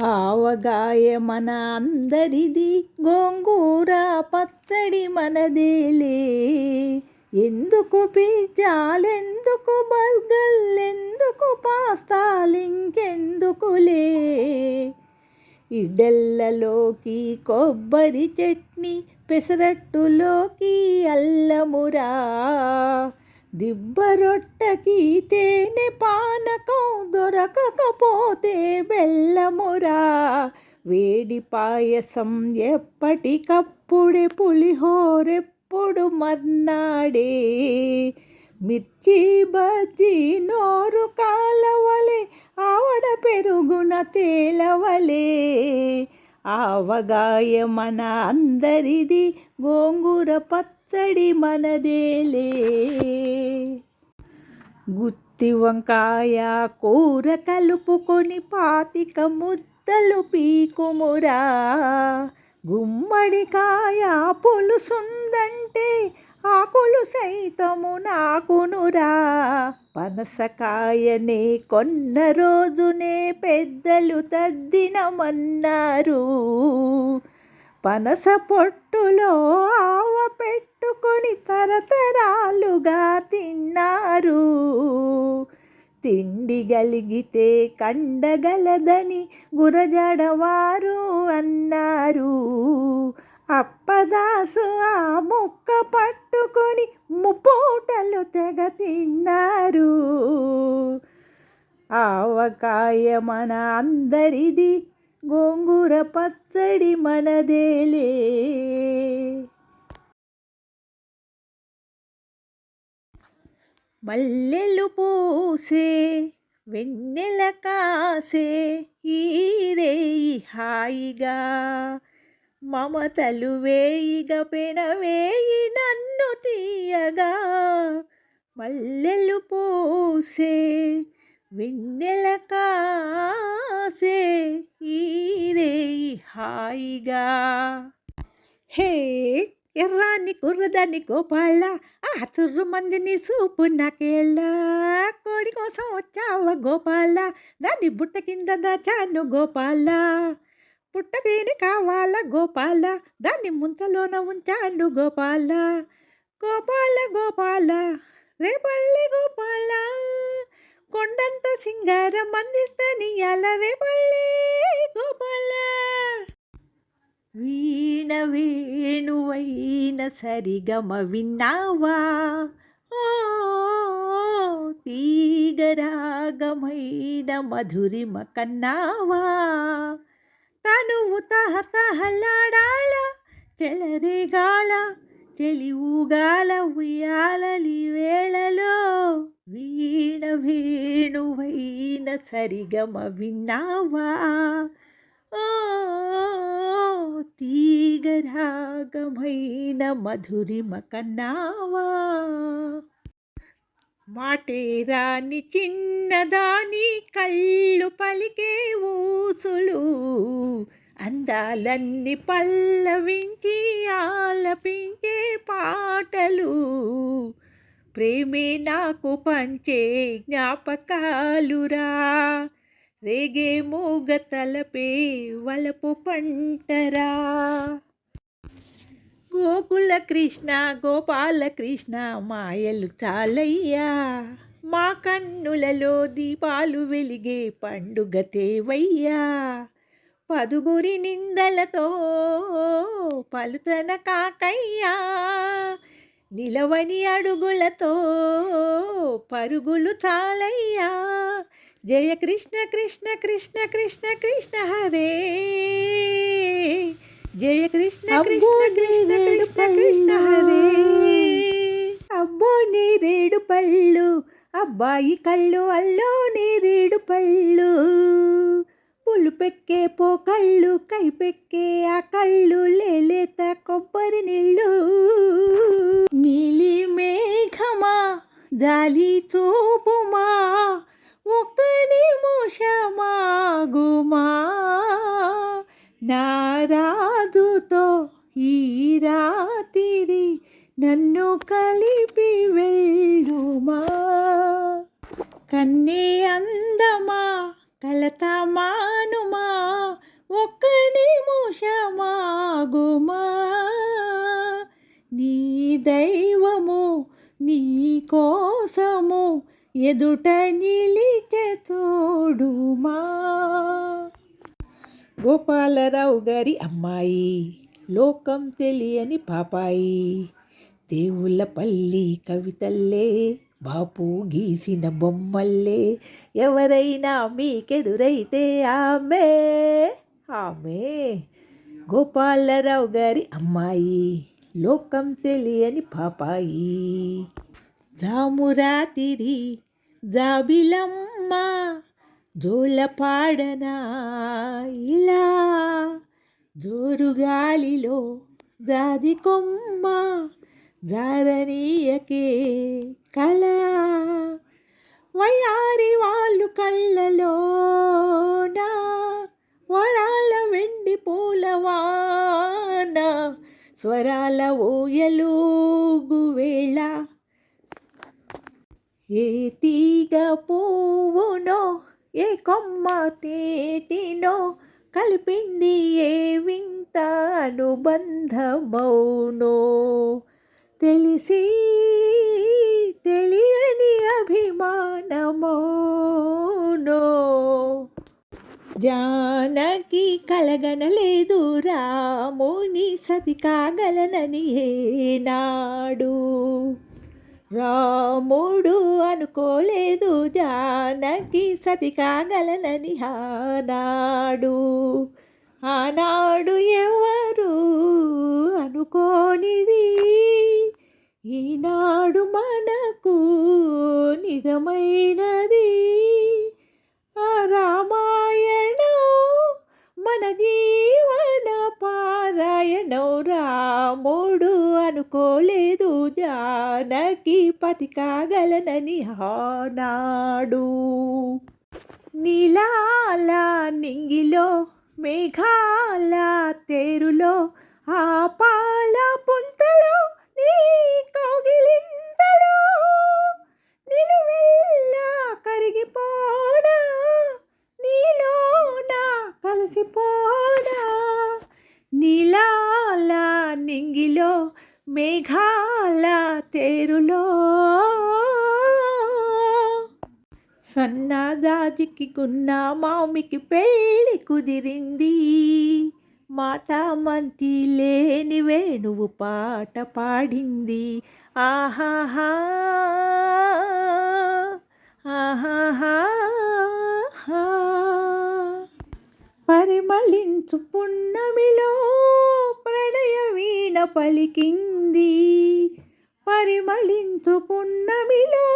ఆవగాయ మన అందరిది గోంగూర పచ్చడి మనదేలే. ఎందుకు పిజ్జాలెందుకు బర్గర్లెందుకు పాస్తాలింకెందుకులే? ఇడ్డెల్లలోకి కొబ్బరి చట్నీ పెసరట్టులోకి అల్లమురా. దిబ్బరొట్టకి తేనె పానకం దొరకకపోతే బెల్లమురా. వేడి పాయసం ఎప్పటికప్పుడే పులిహోరెప్పుడు మర్నాడే. మిర్చి బజ్జి నోరు కాలవలే ఆవడ పెరుగున తేలవలే. ఆవగాయ మన అందరిది గోంగూర పచ్చడి మనదేలే. గుత్తి వంకాయ కూర కలుపుకొని పాతిక ముద్దలు పీకుమురా. గుమ్మడికాయ పులుసుందంటే ఆకులు సైతము నాకునురా. పనసకాయనే కొన్న రోజునే పెద్దలు తద్దినమన్నారు. పనస పొట్టులో ఆవ పెట్టుకొని తరతరాలుగా తిన్నారు. తిండి గలిగితే కండగలదని గురజడవారు అన్నారు. అప్పదాసు ఆ ముక్క పట్టుకొని ముపూటలు తెగ తిన్నారు. ఆవకాయ మన అందరిది గోంగూర పచ్చడి మనదేలే. మల్లెలు పూసే వెన్నెల కాసే ఈరేయి హాయిగా. మమతలు వేయిగ పెనవేయి నన్ను తీయగా. మల్లెలు పూసే వెన్నెల కాసే ఈరే హాయిగా. హే ఎర్రాని కుర్రదాన్ని గోపాల ఆ చుర్రు మందిని సూపు నాకేళ్ళ. కోడి కోసం వచ్చావ గోపాల దాన్ని బుట్ట కింద దాచాను గోపాల. పుట్ట కావాల గోపాల దాన్ని ముంచలోన ఉంచాను గోపాల. గోపాల గోపాల రేపల్లి గోపాల. కొండంత సింగారం అందిస్తని అలరేపల్లే గోపాల. వీణ వేణువైన సరిగమ విన్నావా? తీగరాగమైన మధురిమ కన్నావా? తనువు తహతహలాడాల చెలరేగాళ చెలి ఊగాల ఉయ్యాలలి వేళలో వీణ వేణువైన సరిగమ విన్నావా? ఓ తీగరాగమైన మధురిమ కన్నావా? మాటే రాని చిన్నదాని కళ్ళు పలికే ఊసులు అందాలన్నీ పల్లవించి ఆలపించే పాటలు. ప్రేమే నాకు పంచే జ్ఞాపకాలురా. రేగే మూగ తలపే వలపు పంటరా. గోకుల కృష్ణ గోపాల కృష్ణ మాయలు చాలయ్యా. మా కన్నులలో దీపాలు వెలిగే పండుగ తేవయ్యా. పదుగురి నిందలతో పలుతన కాకయ్యా నిలవని అడుగులతో పరుగులు చాలయ్యా జయ కృష్ణ కృష్ణ కృష్ణ కృష్ణ కృష్ణ హరే. జయ కృష్ణ కృష్ణ కృష్ణ కృష్ణ కృష్ణ హరే. అబ్బో నేరేడు పళ్ళు. అబ్బాయి కళ్ళు అల్లో నేరేడు పళ్ళు. పెక్కే పో కళ్ళు కైపెక్కే ఆ కళ్ళు లేలేత కొబ్బరి నీళ్ళు. నీలి మేఘమా జాలి చూపుమా ఒక్క నిమిషమాగుమా నారాజుతో ఈ రాత్రి నన్ను కలిపి వెళ్ళుమా. కన్నే అందమా కలతమానుమా ఒక్క నిముషమాగుమా. నీ దైవము నీ కోసము ఎదుట నిలిచే చూడుమా. గోపాలరావు గారి అమ్మాయి లోకం తెలియని పాపాయి. దేవుళ్ళపల్లి కవితల్లే బాపు గీసిన బొమ్మల్లే ఎవరైనా మీకెదురైతే ఆమె ఆమె. గోపాలరావు గారి అమ్మాయి లోకం తెలియని పాపాయి. జామురాతిరి జాబిలమ్మ జోలపాడనా ఇలా. జోరుగాలిలో జాజి కొమ్మ జారనీయకే కళ. వయారి వాళ్ళు కళ్ళలోనా వరాల వెండి పూలవాన స్వరాల ఊయలుగు వేళ ఏ తీగ పువ్వునో ఏ కొమ్మ తేటినో కలిపింది ఏ వింత అనుబంధమౌనో. తెలిసి తెలియని అభిమానమోనో జానకి కలగనలేదు రాముని సతి కాగలనని ఏనాడు రాముడు అనుకోలేదు జానకి సతి కాగలనని ఆనాడు ఆనాడు ఎవరు అనుకోనిది? ఈనాడు మనకు నిజమైనది. ఆ రామాయణం మన జీవన పారాయణం. రాముడు అనుకోలేదు జానకి పతి కాగలనని ఆనాడు. నీలాల నింగిలో మేఘా సన్నదాజికి మామికి పెళ్ళి కుదిరింది. మాట మంతి లేని వేణువు పాట పాడింది. ఆహాహా ఆహాహా పరిమళించు పున్నమిలో ప్రణయ వీణ పలికింది. పరిమళించు పున్నమిలో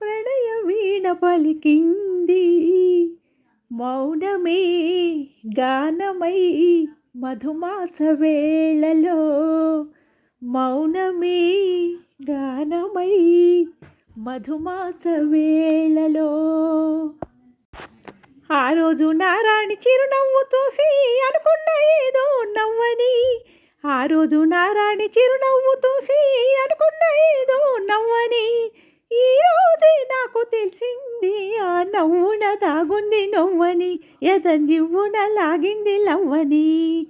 ప్రణయ వీణ పలికింది. ఉంది మౌనమే గానమై మధుమాస వేళలో మౌనమే గానమై మధుమాస వేళలో. ఆ రోజు నారాణి చిరునవ్వు చూసి అనుకున్న ఏదో నవ్వని ఆ రోజు నారాణి చిరునవ్వు చూసి అనుకున్న ఏదో నవ్వని ఈరోజే నాకు తెలిసింది ఆ నవ్వున తాగుంది నవ్వని ఎదంజివ్వున లాగింది లవ్వని.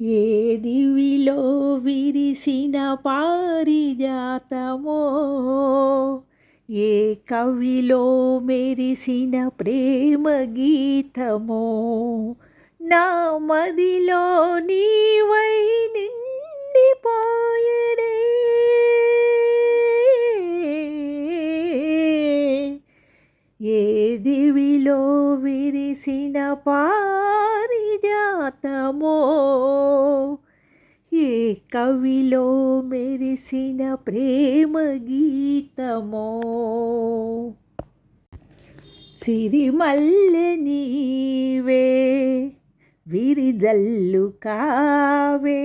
ఏ దివిలో విరిసిన పారిజాతమో ఏ కవిలో మెరిసిన ప్రేమ గీతమో నా మదిలో నీ పారిజాతమో. ఏ కవిలో మెరిసిన ప్రేమ గీతమో. సిరిమల్లె నీవే విరిజల్లు కావే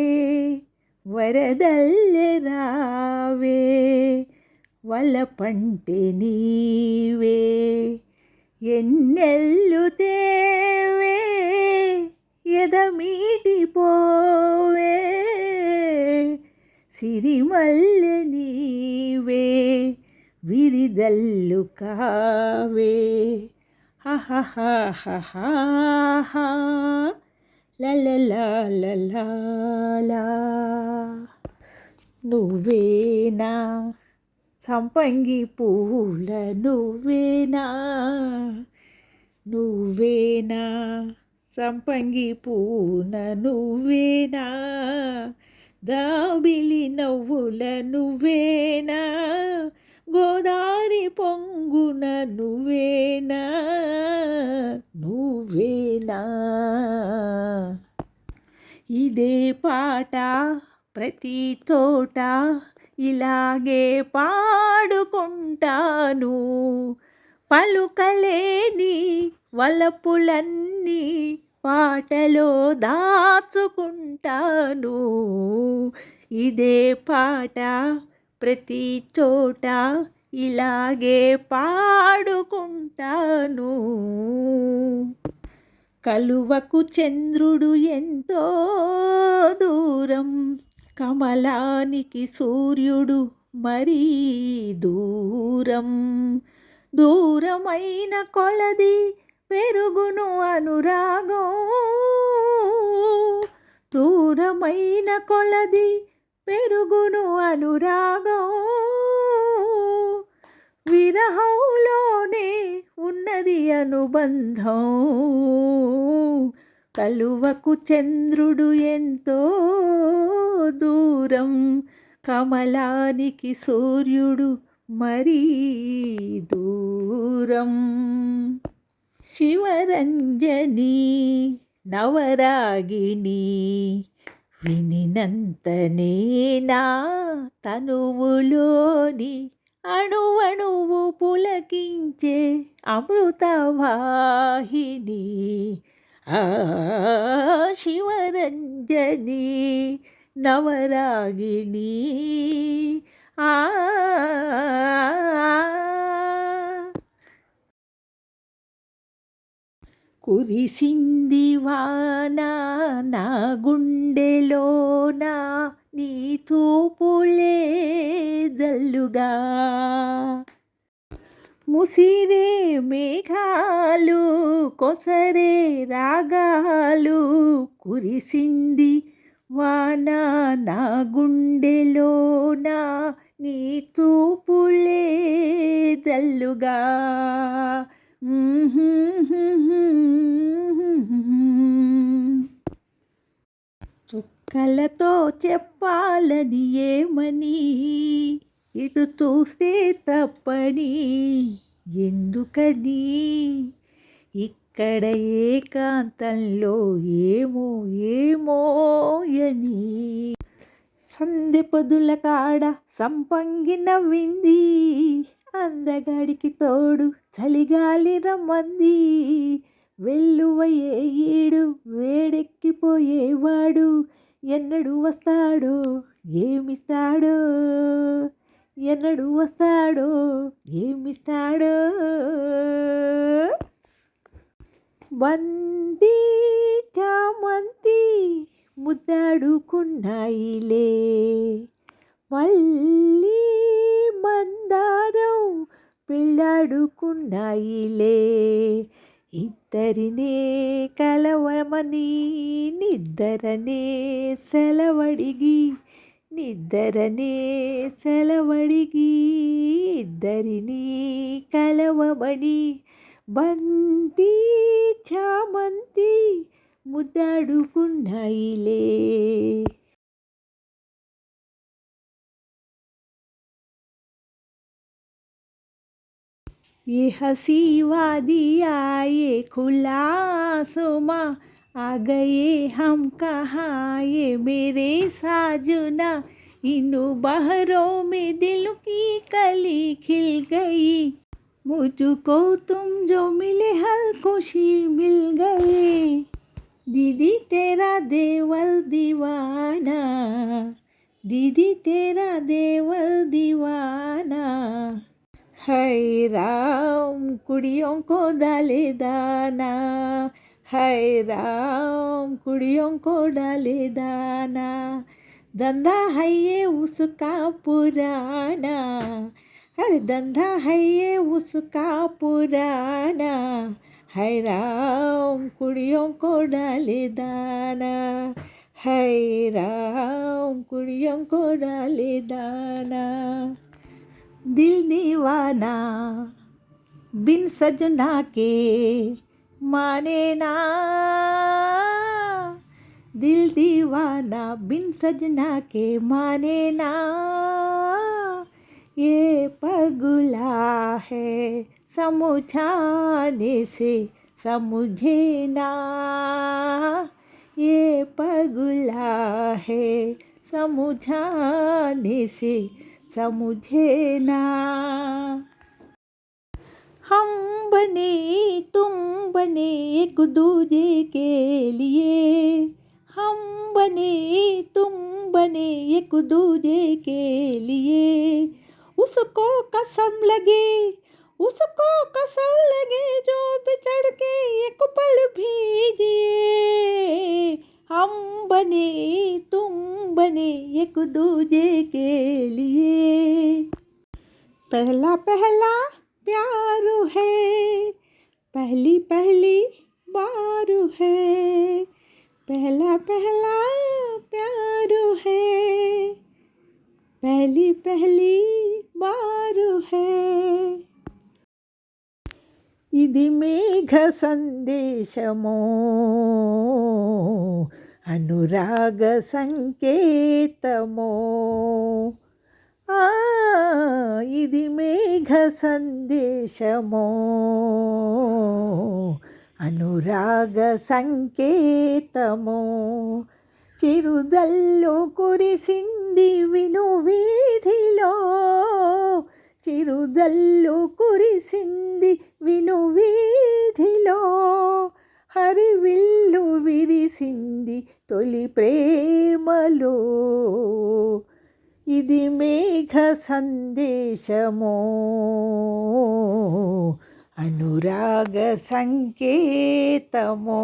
వరదల్లె రావే వలపంటే నీవే. ఎన్నెల్లు తేవే ఎదమీటిపోవే సిరిమల్లె నీవే విరిదల్లు కావే. హహహహహా లలలా నువ్వే నా సంపంగి పూల నువ్వేనా నువ్వేనా? సంపంగి పూన నువ్వేనా దాబిలి నవ్వుల నువ్వేనా గోదారి పొంగున నువ్వేనా? నువ్వేనా? ఇదే పాట ప్రతి చోట ఇలాగే పాడుకుంటాను. పలుకలేని వలపులన్నీ పాటలో దాచుకుంటాను. ఇదే పాట ప్రతి చోట ఇలాగే పాడుకుంటాను. కలువకు చంద్రుడు ఎంతో దూరం కమలానికి సూర్యుడు మరీ దూరం. దూరమైన కొలది పెరుగును అనురాగం. దూరమైన కొలది పెరుగును అనురాగం. విరహంలోనే ఉన్నది అనుబంధం. కలువకు చంద్రుడు ఎంతో దూరం కమలానికి సూర్యుడు మరీ దూరం. శివరంజని నవరాగిణి వినినంతనే నా తనువులోని అణువణువు పులకించే అమృతవాహిని. శివరంజని నవరాగిణి. ఆ కురిసింది వాన నా గుండెలోన నీ తూపులే దల్లుగా ముసిరే మేఘాలు కొసరే రాగాలు కురిసింది వాన నా గుండెలోన నీ తూపులే దల్లుగా చుక్కలతో చెప్పాలని ఏమని? ఇటు చూస్తే తప్పని ఎందుకని ఇక్కడ ఏకాంతంలో ఏమో ఏమో అని. సందె పొదుల కాడ సంపంగి నవ్వింది. అందగాడికి తోడు చలిగాలి రమ్మంది. వెల్లువయ్యే ఈడు వేడెక్కిపోయేవాడు. ఎన్నడు వస్తాడో ఏమిస్తాడో? ఎన్నడు వస్తాడో ఏమిస్తాడో. బందీ చామంతి ముద్దాడుకున్నాయిలే. మళ్ళీ మందారం పెళ్ళాడుకున్నాయిలే. ఇద్దరినే కలవమని నిద్దరనే సెలవడిగి నిద్దరనే సెలవడిగి ఇద్దరిని కలవమని బంతి చామంతి ముద్దాడుకున్నాయిలే ये हंसी वादी आए खुला सुमा आ गए हम कहाँ? ये मेरे साजुना। इन बहरों में दिल की कली खिल गई। मुझको तुम जो मिले हर खुशी मिल गई। दीदी तेरा देवल दीवाना। दीदी तेरा देवल दीवाना। है राम, कुड़ियों को डाले दाना है राम कुड़ियों को डाले दाना। धंधा है ये उसका पुराना। अरे धंधा है ये उसका पुराना। है राम कुड़ियों को डाले दाना। है राम कुड़ियों को डाले दाना। दिल दीवाना, बिन सजना के माने ना दिल दीवाना बिन सजना के माने ना ये पगला है समझाने से समझे ना ये पगला है समझाने से समझे ना हम बने, तुम बने एक दूजे के लिए। हम बने, तुम बने एक दूजे के लिए। उसको कसम लगे, उसको कसम लगे जो बिछड़ के एक पल भीजिए। हम बने, तुम बने एक दूजे के लिए। पहला पहला प्यार है पहली पहली बार है पहला पहला प्यार है पहली पहली बार है ఇది మేఘ సందేశమో అనురాగ సంకేతమో ఆ, ఇది మేఘ సందేశమో. అనురాగ సంకేతమో. చిరుదల్లు కురిసింది విను వీధిలో. చిరుదల్లు కురిసింది విను వీధిలో. హరివిల్లు విరిసింది తొలి ప్రేమలో. ఇది మేఘ సందేశమో. అనురాగ సంకేతమో.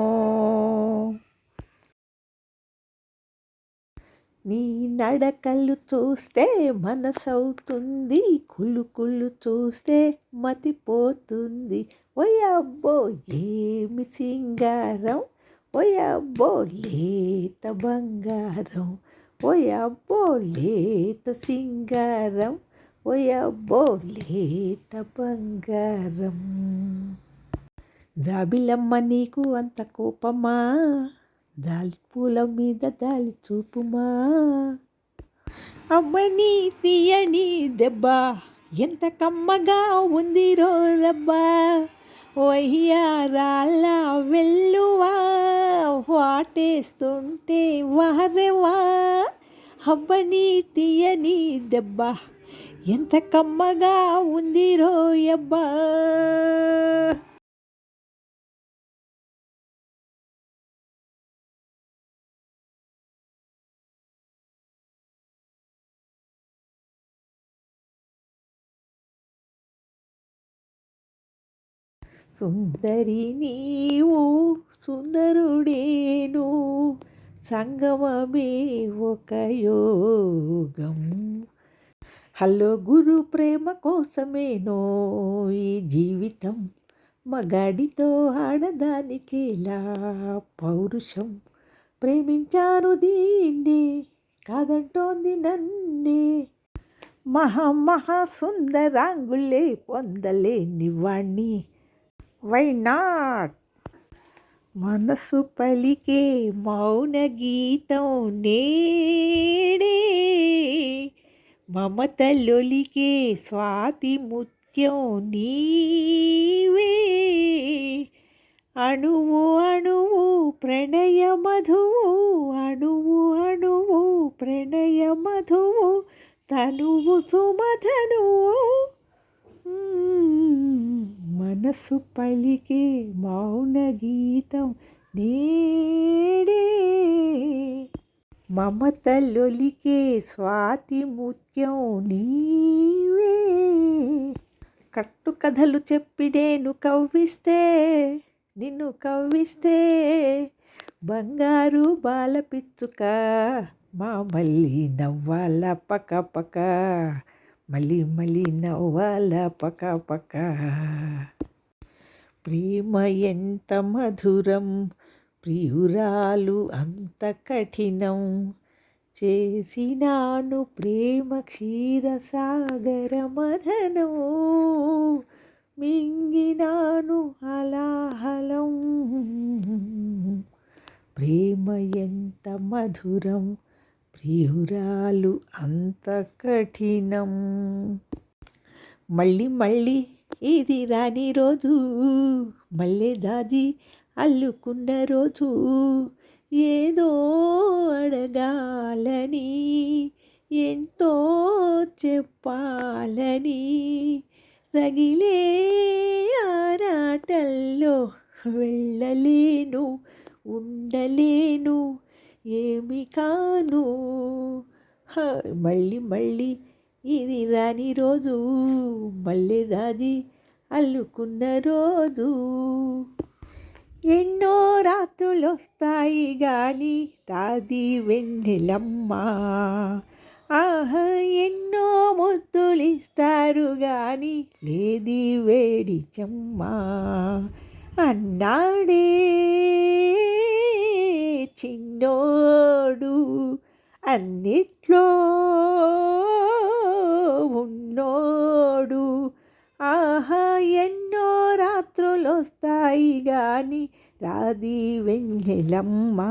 నీ నడకలు చూస్తే మనసవుతుంది కులుకులు చూస్తే మతిపోతుంది. ఓయబ్బో ఏమి సింగారం? ఓయబ్బో లేత బంగారం. ఓయబ్బో లేత సింగారం. ఓయబ్బో లేత బంగారం. జాబిలమ్మ నీకు అంత కోపమా? దాలి పూల మీద దాలి చూపుమా? అమ్మని తీయని దెబ్బ. ఎంత కమ్మగా ఉంది రోదబ్బా వయ్యారాల వెల్లువా వాటేస్తుంటే వారెవా? అబ్బని తీయని దెబ్బ ఎంత కమ్మగా ఉంది రోయబ్బా సుందరి నీవు సుందరుడేను సంగమమే ఒక యోగం. హలో గురు ప్రేమ కోసమేనో ఈ జీవితం మగాడితో ఆడదానికేలా పౌరుషం. ప్రేమించారు దీన్ని కాదంటోంది నన్నే. మహా మహా సుందరాంగులే పొందలేని వాణ్ణి. వై నాట్ మనసు పలికే మౌన గీతం నేడే మమతలొలికే స్వాతి ముత్యం నీవే అణువు అణువు ప్రణయ మధువు అణువు అణువు ప్రణయ మధువు తనువు సుమధనువు మనసు పలికే మౌన గీతం నేడే. మమతలొలికే స్వాతి ముత్యం నీవే. కట్టు కథలు చెప్పి నేను కవ్విస్తే నిన్ను కవ్విస్తే బంగారు బాల పిచ్చుక మా మళ్ళీ నవ్వాల పక పక. మళ్ళీ మళ్ళీ నవ్వాల పక పక. ప్రేమ ఎంత మధురం ప్రియురాలు అంత కఠినం. చేసినాను ప్రేమ క్షీరసాగర మదనో. మింగినాను అలాహలం ప్రేమ ఎంత మధురం ప్రియురాలు అంత కఠినం. మళ్ళీ మళ్ళీ ఇది రాని రోజు మళ్ళీ దాది అల్లుకున్న రోజు ఏదో అడగాలని ఎంతో చెప్పాలని రగిలే ఆరాటల్లో వెళ్ళలేను ఉండలేను ఏమి కాను? మళ్ళీ మళ్ళీ ఇది రాని రోజు మళ్ళీ దాది అల్లుకున్న రోజు. ఎన్నో రాత్రులు వస్తాయి గాని రాది వెన్నెలమ్మ. ఆహా ఎన్నో ముద్దులు ఇస్తారు గాని లేది వేడి అన్నాడే చిన్నోడు. అన్నిట్లో ఉన్నోడు. ఆహా ఎన్నో రాత్రులు వస్తాయి గాని రాది వెన్నెలమ్మ.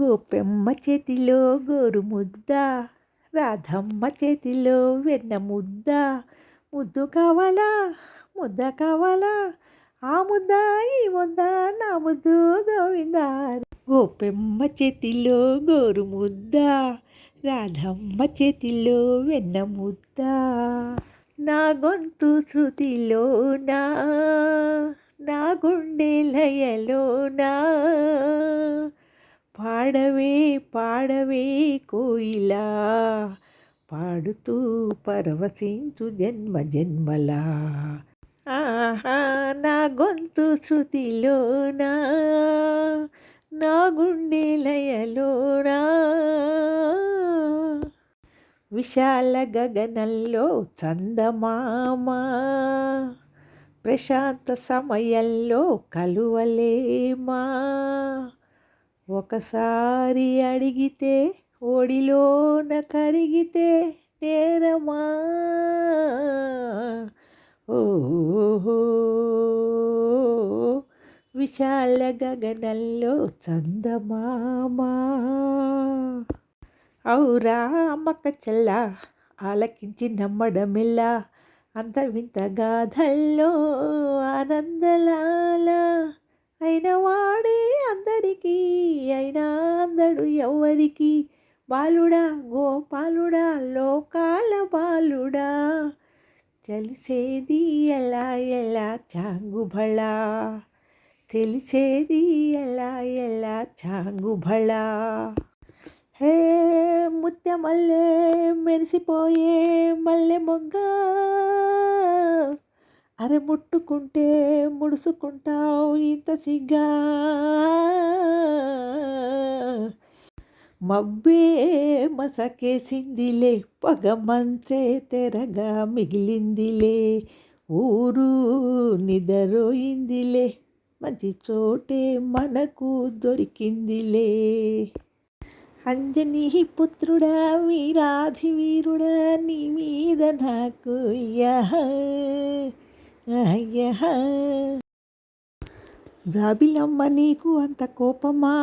గోపెమ్మ చేతిలో గోరు ముద్ద రాధమ్మ చేతిలో వెన్న ముద్ద ముద్దు కావాలా? ముద్ద కావాలా? ఆ ముద్ద ఈ ముద్ద నా ముద్దు గోవింద గోపెమ్మ చేతిలో గోరు ముద్ద రాధమ్మ చేతిలో వెన్న ముద్ద. నా గొంతు శృతిలో నా నా గుండె లయలో నా పాడవే పాడవే కోయిలా పాడుతూ పరవశించు జన్మ జన్మలా. ఆహా నా గొంతు శృతిలోనా? నా గుండె లయలోనా? విశాల గగనంలో చందమామ ప్రశాంత సమయంలో కలువలేమా? ఒకసారి అడిగితే ఓడిలోన కరిగితే నేరమా? ఓహో. విశాల గగనంలో చందమామా. ఔరా అమ్మక్క చెల్ల ఆలకించి నమ్మడమిల్లా అంత వింత గాథల్లో ఆనందలాల. అయిన వాడే అందరికీ అయినా అందడు ఎవరికి బాలుడా గోపాలుడా లోకాల బాలుడా. తెలిసేది ఎలా ఎలా? చాంగుబళ తెలిసేది ఎలా ఎలా? చాంగుబళ హే ముత్య మల్లె మెరిసిపోయే మల్లె మొగ్గ. అరే ముట్టుకుంటే ముడుసుకుంటావు ఇంత సిగ్గా. మబ్బే మసకేసిందిలే పొగ మంచే తెరగా మిగిలిందిలే ఊరు నిదరోయిందిలే మంచి చోటే మనకు దొరికిందిలే. అంజనీ పుత్రుడా వీరాధి వీరుడా నీ మీద నాకు జాబిలమ్మ నీకు అంత కోపమా?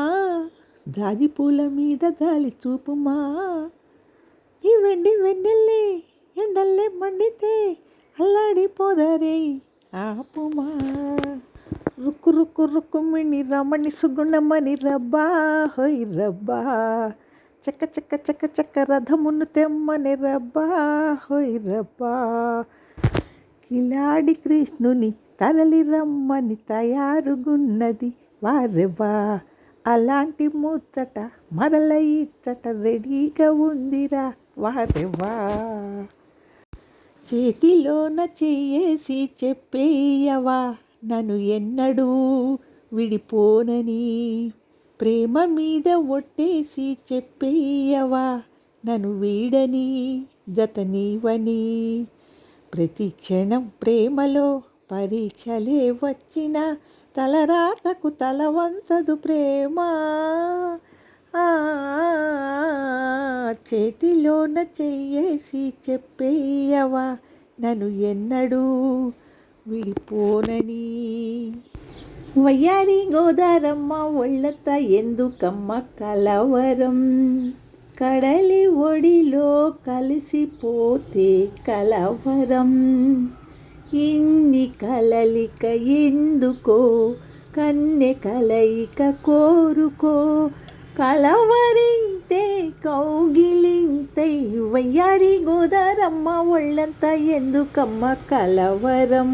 జాజి పూల మీద గాలి చూపుమా? ఈ వెండి వెన్నెల్లే ఎండల్లే మండితే అల్లాడిపోదరే ఆపుమా? రుక్కు రుక్కు రుక్కు మిణి రమణి సుగుణమని రబ్బా హోయ్ రబ్బా. చక్క చక్క చక్క చక్క రథమును తెమ్మని రబ్బా హోయ్ రబ్బా. కిలాడి కృష్ణుని తరలి రమ్మని తయారుగున్నది వారెవ్వా? అలాంటి ముచ్చట మరల ఇచ్చట రెడీగా ఉందిరా. వారెవా చేతిలోన చెయ్యేసి చెప్పేయవా. నన్ను ఎన్నడూ విడిపోనని. ప్రేమ మీద ఒట్టేసి చెప్పేయవా. నన్ను వీడని జతనీవని ప్రతి క్షణం ప్రేమలో పరీక్షలే వచ్చిన తలరాతకు తల వంచదు ప్రేమ. ఆ, చేతిలోన చెయ్యేసి చెప్పేయవా? నన్ను ఎన్నడూ విడిపోనని. వయ్యారి గోదారమ్మ ఒళ్ళత ఎందుకమ్మ కలవరం? కడలి ఒడిలో కలిసిపోతే కలవరం. ఇన్ని కలలిక ఎందుకో? కన్నె కలయిక కోరుకో? కలవరింతే కౌగిలింతై వయ్యారి గోదారమ్మ ఒళ్ళంత ఎందుకమ్మ కలవరం?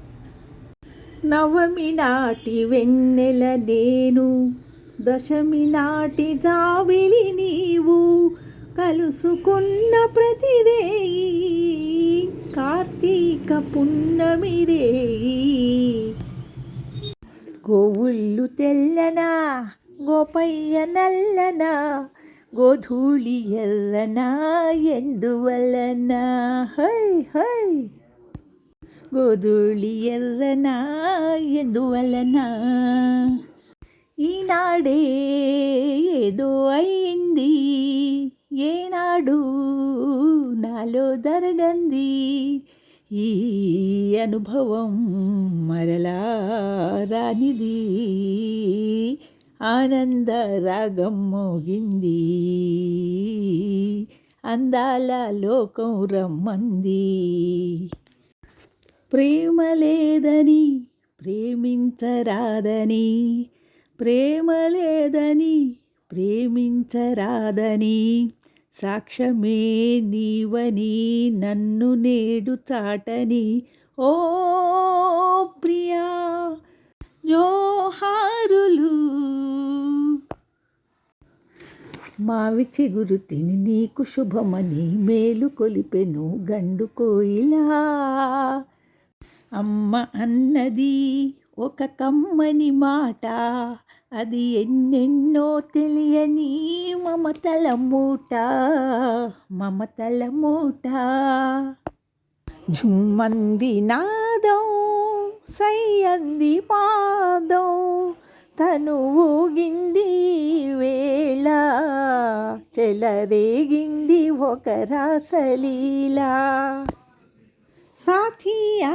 నవమి నాటి వెన్నెల నేను దశమి నాటి జావిలి నీవు కలుసుకున్న ప్రతిరేయి కార్తీక పున్నమి రేయి గోవుళ్ళు తెల్లనా గోపయ్య నల్లనా గోధూళి ఎర్రనా ఎందువలనా హై హై. గొదుళి ఎర్రన ఎందువలన ఈనాడే ఏదో అయింది ఏనాడు నాలో జరగంది ఈ అనుభవం మరలా రానిది ఆనంద రాగం మోగింది అందాల లోకం రమ్మంది ప్రేమ లేదని ప్రేమించరాదని ప్రేమ లేదని ప్రేమించరాదని సాక్ష్యమే నీవని నన్ను నేడు చాటని. ఓ ప్రియా జోహారులు మావి చిగురు తిని నీకు శుభమని మేలు కొలిపెను గండు కోయిలా. అమ్మ అన్నది ఒక కమ్మని మాట. అది ఎన్నెన్నో తెలియని మమతల మూట. మమతల మూట. జుమ్మంది నాదం సయ్యంది పాదం. తను ఊగింది వేళ చెలరేగింది ఒక రాసలీలా. साथिया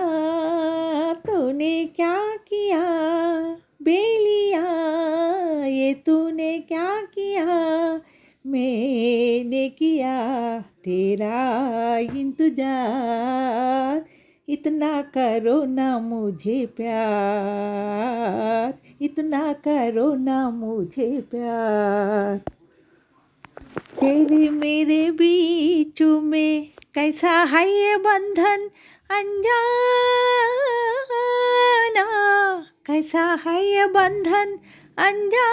तूने क्या किया? बेलिया, ये तूने क्या किया? मैंने किया तेरा इंतज़ार। इतना करो ना मुझे प्यार। इतना करो ना मुझे प्यार। तेरे मेरे बीच में कैसा है ये बंधन? अंजाना कैसा है ये बंधन अंजाना